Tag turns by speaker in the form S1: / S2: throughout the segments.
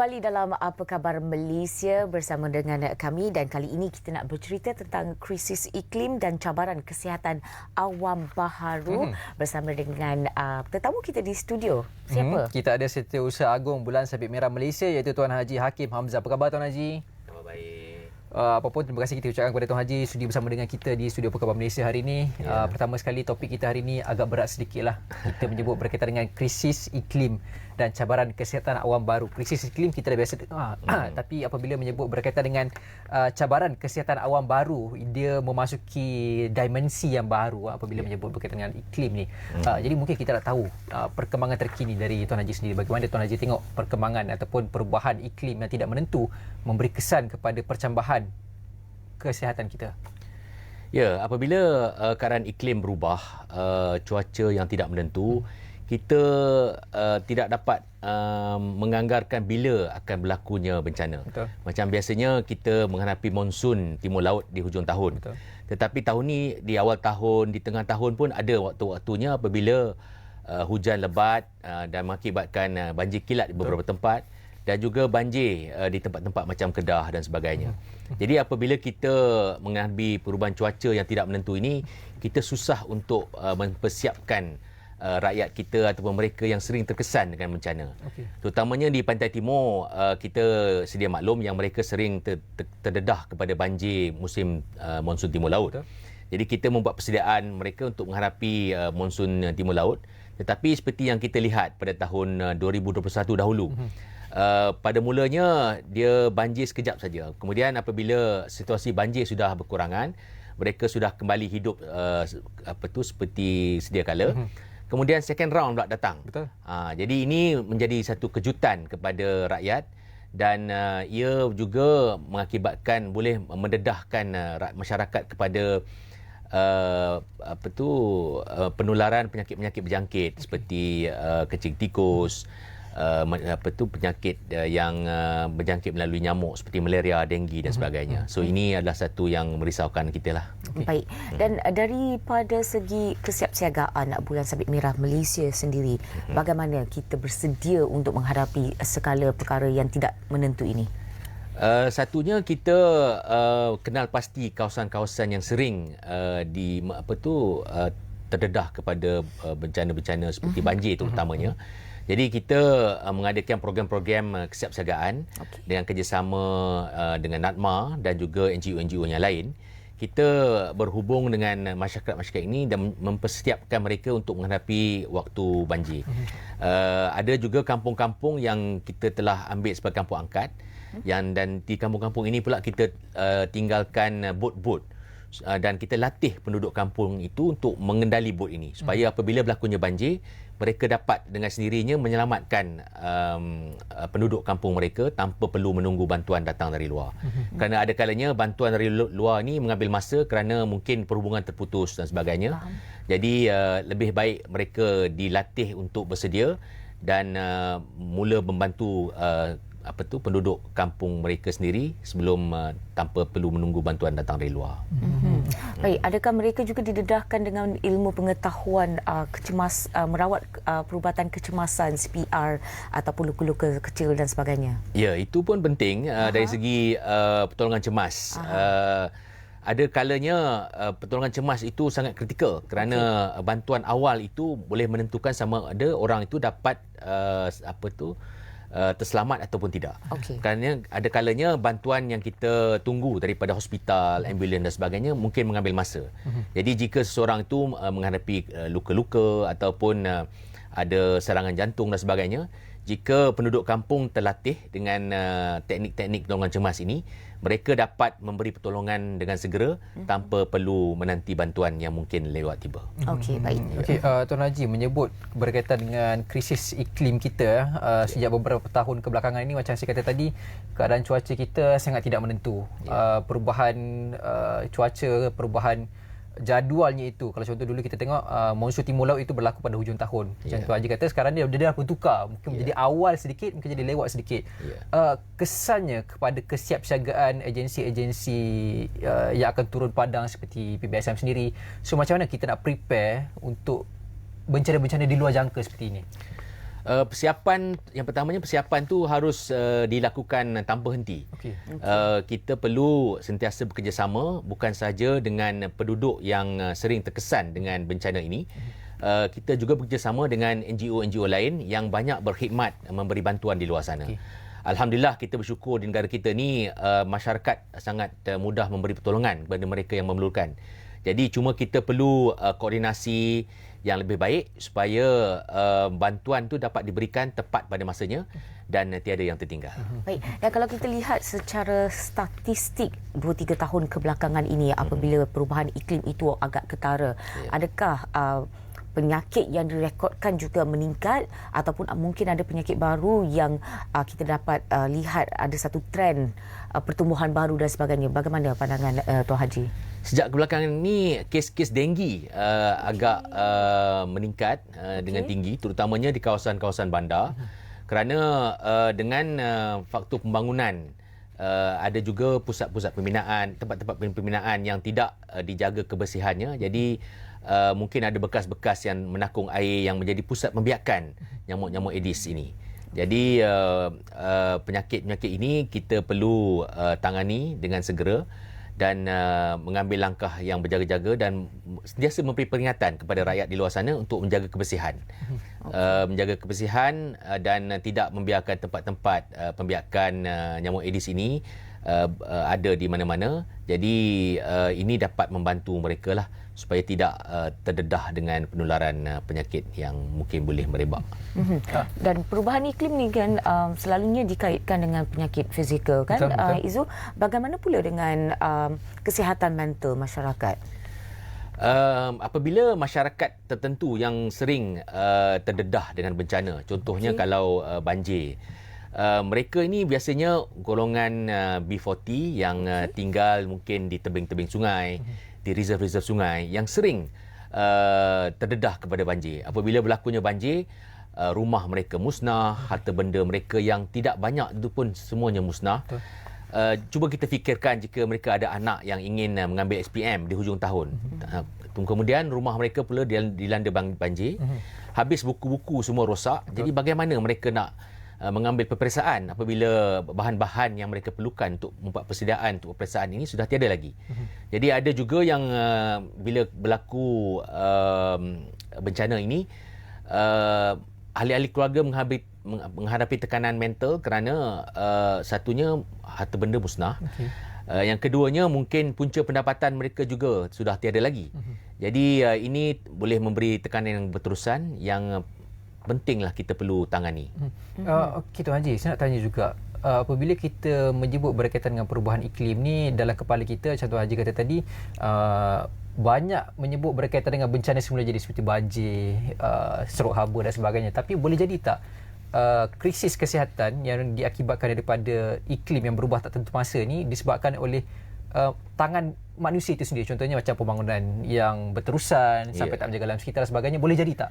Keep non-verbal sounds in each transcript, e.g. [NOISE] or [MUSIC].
S1: Kembali dalam Apa Khabar Malaysia bersama dengan kami dan kali ini kita nak bercerita tentang krisis iklim dan cabaran kesihatan awam baharu hmm. bersama dengan uh, tetamu kita di studio. Siapa? Hmm.
S2: Kita ada Setiausaha Agung Bulan Sabit Merah Malaysia iaitu Tuan Haji Hakim Hamzah. Apa khabar Tuan Haji? Uh, apa pun terima kasih kita ucapkan kepada Tuan Haji sudi bersama dengan kita di studio Perkabar Malaysia hari ini. Yeah. Uh, pertama sekali topik kita hari ini agak berat sedikit lah. Kita menyebut berkaitan dengan krisis iklim dan cabaran kesihatan awam baru. Krisis iklim kita dah biasa dengar. Mm. Tapi apabila menyebut berkaitan dengan uh, cabaran kesihatan awam baru, dia memasuki dimensi yang baru apabila yeah. menyebut berkaitan dengan iklim ni. Mm. Uh, jadi mungkin kita nak tahu uh, perkembangan terkini dari Tuan Haji sendiri. Bagaimana Tuan Haji tengok perkembangan ataupun perubahan iklim yang tidak menentu memberi kesan kepada percambahan kesihatan kita?
S3: Ya, apabila uh, keadaan iklim berubah, uh, cuaca yang tidak menentu, kita uh, tidak dapat uh, menganggarkan bila akan berlakunya bencana. Betul. Macam biasanya kita menghadapi monsun timur laut di hujung tahun. Betul. Tetapi tahun ni di awal tahun, di tengah tahun pun ada waktu-waktunya apabila uh, hujan lebat uh, dan mengakibatkan uh, banjir kilat di beberapa Betul. tempat dan juga banjir uh, di tempat-tempat macam Kedah dan sebagainya. Hmm. Jadi apabila kita menghadapi perubahan cuaca yang tidak menentu ini, kita susah untuk uh, mempersiapkan uh, rakyat kita ataupun mereka yang sering terkesan dengan bencana. Okay. Terutamanya di Pantai Timur, uh, kita sedia maklum yang mereka sering ter- ter- terdedah kepada banjir musim uh, monsun Timur Laut. Betul. Jadi kita membuat persediaan mereka untuk menghadapi uh, monsun Timur Laut. Tetapi seperti yang kita lihat pada tahun uh, 2021 dahulu, mm-hmm. Uh, pada mulanya dia banjir sekejap saja. Kemudian apabila situasi banjir sudah berkurangan, mereka sudah kembali hidup uh, apa tu seperti sedia kala. Mm-hmm. Kemudian second round pula datang. Betul. Uh, jadi ini menjadi satu kejutan kepada rakyat dan uh, ia juga mengakibatkan boleh mendedahkan uh, masyarakat kepada uh, apa tu uh, penularan penyakit-penyakit berjangkit okay. seperti uh, kecing tikus uh, apa tu penyakit uh, yang uh, berjangkit melalui nyamuk seperti malaria, denggi dan mhm. sebagainya. So mhm. ini adalah satu yang merisaukan kita lah.
S1: Okay. Baik. Hmm. Dan uh, daripada segi kesiapsiagaan bulan sabit merah Malaysia sendiri, hmm. bagaimana kita bersedia untuk menghadapi segala perkara yang tidak menentu ini?
S3: Uh, satunya kita uh, kenal pasti kawasan-kawasan yang sering uh, di apa tu uh, terdedah kepada uh, bencana-bencana seperti banjir terutamanya. Uh-huh. Jadi kita uh, mengadakan program-program uh, kesiapsiagaan okay. dengan kerjasama uh, dengan NADMA dan juga NGO-NGO yang lain. Kita berhubung dengan masyarakat-masyarakat ini dan mempersiapkan mereka untuk menghadapi waktu banjir. Mm-hmm. Uh, ada juga kampung-kampung yang kita telah ambil sebagai kampung angkat. Mm-hmm. Yang dan di kampung-kampung ini pula kita uh, tinggalkan uh, bot-bot uh, dan kita latih penduduk kampung itu untuk mengendali bot ini supaya mm-hmm. apabila berlakunya banjir mereka dapat dengan sendirinya menyelamatkan um, uh, penduduk kampung mereka tanpa perlu menunggu bantuan datang dari luar. Mm-hmm. Kerana ada kalanya bantuan dari luar ni mengambil masa kerana mungkin perhubungan terputus dan sebagainya. Faham. Jadi uh, lebih baik mereka dilatih untuk bersedia dan uh, mula membantu uh, apa tu penduduk kampung mereka sendiri sebelum uh, tanpa perlu menunggu bantuan datang dari luar. Mm-hmm.
S1: Baik, adakah mereka juga didedahkan dengan ilmu pengetahuan uh, kecemas uh, merawat uh, perubatan kecemasan CPR ataupun luka-luka kecil dan sebagainya?
S3: Ya, itu pun penting uh, dari segi uh, pertolongan cemas. Uh, ada kalanya uh, pertolongan cemas itu sangat kritikal kerana okay. bantuan awal itu boleh menentukan sama ada orang itu dapat uh, apa tu uh, terselamat ataupun tidak. Okay. Kerana ada kalanya bantuan yang kita tunggu daripada hospital, ambulans dan sebagainya mungkin mengambil masa. Uh-huh. Jadi jika seseorang itu uh, menghadapi uh, luka-luka ataupun uh, ada serangan jantung dan sebagainya, jika penduduk kampung terlatih dengan uh, teknik-teknik pertolongan cemas ini, mereka dapat memberi pertolongan dengan segera hmm. tanpa perlu menanti bantuan yang mungkin lewat tiba.
S1: Okey, baik.
S2: Okey, uh, Tuan Haji menyebut berkaitan dengan krisis iklim kita uh, sejak beberapa tahun kebelakangan ini macam saya kata tadi, keadaan cuaca kita sangat tidak menentu. Yeah. Uh, perubahan uh, cuaca, perubahan jadualnya itu kalau contoh dulu kita tengok uh, monsun timur laut itu berlaku pada hujung tahun macam yeah. tu Haji kata sekarang dia, dia dah bertukar mungkin yeah. menjadi awal sedikit mungkin jadi lewat sedikit yeah. uh, kesannya kepada kesiapsiagaan agensi-agensi uh, yang akan turun padang seperti PBSM sendiri so macam mana kita nak prepare untuk bencana-bencana di luar jangka seperti ini
S3: Uh, persiapan yang pertamanya persiapan tu harus uh, dilakukan tanpa henti.
S2: Okey.
S3: Uh, kita perlu sentiasa bekerjasama bukan sahaja dengan penduduk yang uh, sering terkesan dengan bencana ini. Uh, kita juga bekerjasama dengan NGO-NGO lain yang banyak berkhidmat memberi bantuan di luar sana.
S2: Okey.
S3: Alhamdulillah kita bersyukur di negara kita ni uh, masyarakat sangat uh, mudah memberi pertolongan kepada mereka yang memerlukan. Jadi cuma kita perlu uh, koordinasi yang lebih baik supaya uh, bantuan tu dapat diberikan tepat pada masanya dan tiada yang tertinggal.
S1: Baik, dan kalau kita lihat secara statistik 2-3 tahun kebelakangan ini apabila perubahan iklim itu agak ketara, adakah uh, penyakit yang direkodkan juga meningkat ataupun uh, mungkin ada penyakit baru yang uh, kita dapat uh, lihat ada satu trend uh, pertumbuhan baru dan sebagainya. Bagaimana pandangan uh, Tuan Haji?
S3: Sejak kebelakangan ni kes-kes denggi uh, agak uh, meningkat uh, okay. dengan tinggi terutamanya di kawasan-kawasan bandar kerana uh, dengan uh, faktor pembangunan uh, ada juga pusat-pusat pembinaan tempat-tempat pembinaan yang tidak uh, dijaga kebersihannya jadi uh, mungkin ada bekas-bekas yang menakung air yang menjadi pusat pembiakan nyamuk-nyamuk Aedes ini. Jadi uh, uh, penyakit-penyakit ini kita perlu uh, tangani dengan segera dan uh, mengambil langkah yang berjaga-jaga dan sentiasa memberi peringatan kepada rakyat di luar sana untuk menjaga kebersihan. Okay. [LAUGHS] Uh, menjaga kebersihan uh, dan uh, tidak membiarkan tempat-tempat uh, pembiakan uh, nyamuk Aedes ini uh, uh, ada di mana-mana. Jadi uh, ini dapat membantu mereka lah supaya tidak uh, terdedah dengan penularan uh, penyakit yang mungkin boleh merebak.
S1: Mm-hmm. Dan perubahan iklim ni kan um, selalunya dikaitkan dengan penyakit fizikal kan
S2: Betul, betul.
S1: Uh, Izu bagaimana pula dengan um, kesihatan mental masyarakat?
S3: Um, apabila masyarakat tertentu yang sering uh, terdedah dengan bencana, contohnya okay. kalau uh, banjir, uh, mereka ini biasanya golongan uh, B40 yang uh, tinggal mungkin di tebing-tebing sungai, mm-hmm. di reserve-reserve sungai yang sering uh, terdedah kepada banjir. Apabila berlakunya banjir, uh, rumah mereka musnah, harta benda mereka yang tidak banyak itu pun semuanya musnah.
S2: Betul.
S3: Uh, cuba kita fikirkan jika mereka ada anak yang ingin uh, mengambil SPM di hujung tahun. Uh, kemudian rumah mereka pula dil- dilanda banjir. Habis buku-buku semua rosak. Jadi bagaimana mereka nak uh, mengambil peperiksaan apabila bahan-bahan yang mereka perlukan untuk membuat persediaan untuk peperiksaan ini sudah tiada lagi. Jadi ada juga yang uh, bila berlaku um, bencana ini uh, ahli-ahli keluarga menghadapi menghadapi tekanan mental kerana uh, satunya harta benda musnah.
S2: Okey.
S3: Uh, yang keduanya mungkin punca pendapatan mereka juga sudah tiada lagi.
S2: Mhm.
S3: Jadi uh, ini boleh memberi tekanan yang berterusan yang uh, pentinglah kita perlu tangani.
S2: Uh, Okey Tuan Haji, saya nak tanya juga uh, apabila kita menyebut berkaitan dengan perubahan iklim ni dalam kepala kita macam Tuan Haji kata tadi uh, banyak menyebut berkaitan dengan bencana semula jadi seperti banjir, uh, seruk haba dan sebagainya. Tapi boleh jadi tak uh, krisis kesihatan yang diakibatkan daripada iklim yang berubah tak tentu masa ni disebabkan oleh uh, tangan manusia itu sendiri. Contohnya macam pembangunan yang berterusan sampai
S3: Ya.
S2: tak menjaga alam sekitar dan sebagainya. Boleh jadi tak?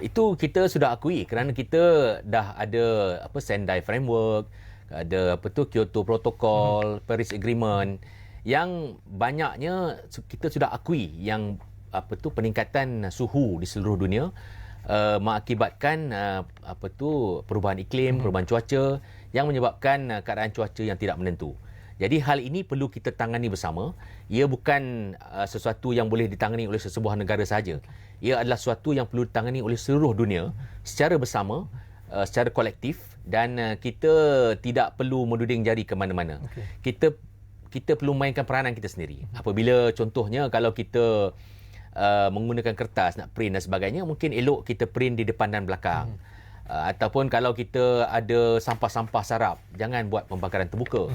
S3: Itu kita sudah akui kerana kita dah ada apa Sendai framework, ada apa tu Kyoto Protocol, Paris Agreement yang banyaknya kita sudah akui yang apa tu peningkatan suhu di seluruh dunia uh, mengakibatkan uh, apa tu perubahan iklim, perubahan cuaca yang menyebabkan uh, keadaan cuaca yang tidak menentu. Jadi hal ini perlu kita tangani bersama. Ia bukan uh, sesuatu yang boleh ditangani oleh sesebuah negara sahaja. Ia adalah sesuatu yang perlu ditangani oleh seluruh dunia secara bersama, uh, secara kolektif dan uh, kita tidak perlu menuding jari ke mana-mana.
S2: Okey.
S3: Kita kita perlu mainkan peranan kita sendiri. Apabila contohnya kalau kita uh, menggunakan kertas nak print dan sebagainya, mungkin elok kita print di depan dan belakang. Uh, ataupun kalau kita ada sampah-sampah sarap, jangan buat pembakaran terbuka.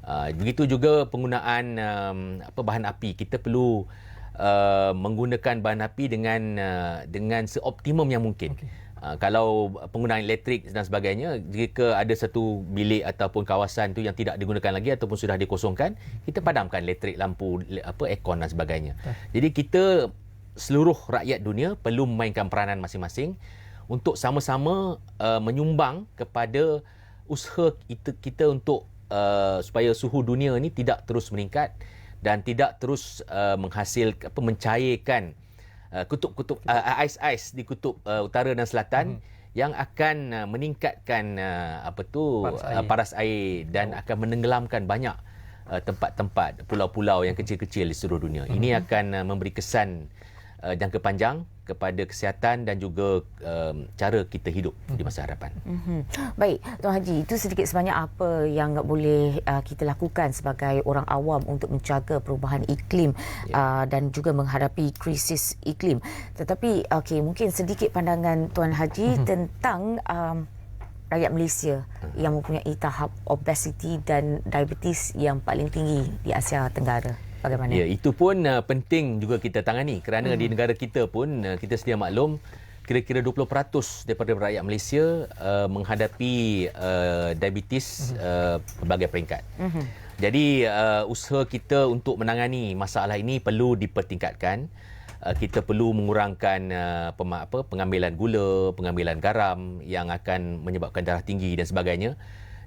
S3: Uh, begitu juga penggunaan um, apa bahan api. Kita perlu uh, menggunakan bahan api dengan uh, dengan seoptimum yang mungkin. Okay. Uh, kalau penggunaan elektrik dan sebagainya, jika ada satu bilik ataupun kawasan tu yang tidak digunakan lagi ataupun sudah dikosongkan, kita padamkan elektrik, lampu, apa aircon dan sebagainya. Jadi kita seluruh rakyat dunia perlu memainkan peranan masing-masing untuk sama-sama uh, menyumbang kepada usaha kita, kita untuk uh, supaya suhu dunia ni tidak terus meningkat dan tidak terus uh, menghasil apa mencairkan uh, kutub-kutub uh, ais-ais di kutub uh, utara dan selatan yang akan uh, meningkatkan uh, apa tu
S2: Paras
S3: uh,
S2: air.
S3: paras air dan akan menenggelamkan banyak uh, tempat-tempat pulau-pulau yang kecil-kecil di seluruh dunia. Ini akan memberi kesan uh, jangka panjang kepada kesihatan dan juga um, cara kita hidup di masa hadapan.
S1: Mhm. Baik, Tuan Haji, itu sedikit sebanyak apa yang boleh uh, kita lakukan sebagai orang awam untuk menjaga perubahan iklim
S3: Ya.
S1: uh, dan juga menghadapi krisis iklim. Tetapi okey, mungkin sedikit pandangan Tuan Haji tentang um, rakyat Malaysia yang mempunyai tahap obesiti dan diabetes yang paling tinggi di Asia Tenggara. Bagaimana?
S3: Ya, itu pun uh, penting juga kita tangani kerana di negara kita pun uh, kita sedia maklum kira-kira 20% daripada rakyat Malaysia uh, menghadapi uh, diabetes uh, pelbagai peringkat. Jadi uh, usaha kita untuk menangani masalah ini perlu dipertingkatkan. Uh, kita perlu mengurangkan uh, pema- apa, pengambilan gula, pengambilan garam yang akan menyebabkan darah tinggi dan sebagainya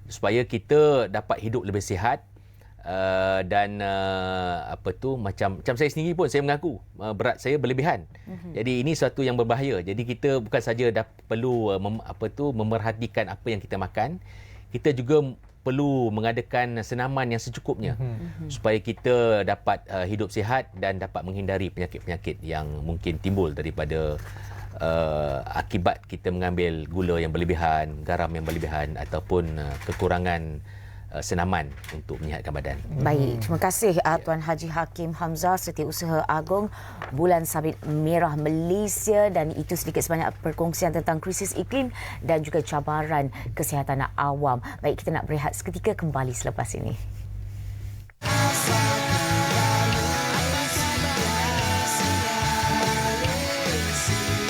S3: supaya kita dapat hidup lebih sihat Uh, dan uh, apa tu macam macam saya sendiri pun saya mengaku uh, berat saya berlebihan. Mm-hmm. Jadi ini satu yang berbahaya. Jadi kita bukan saja dah perlu uh, mem, apa tu memerhatikan apa yang kita makan, kita juga perlu mengadakan senaman yang secukupnya mm-hmm. supaya kita dapat uh, hidup sihat dan dapat menghindari penyakit-penyakit yang mungkin timbul daripada uh, akibat kita mengambil gula yang berlebihan, garam yang berlebihan ataupun uh, kekurangan senaman untuk menyihatkan badan.
S1: Baik, terima kasih uh, Tuan Haji Hakim Hamzah Setiausaha Agong Bulan Sabit Merah Malaysia dan itu sedikit sebanyak perkongsian tentang krisis iklim dan juga cabaran kesihatan awam. Baik, kita nak berehat seketika kembali selepas ini.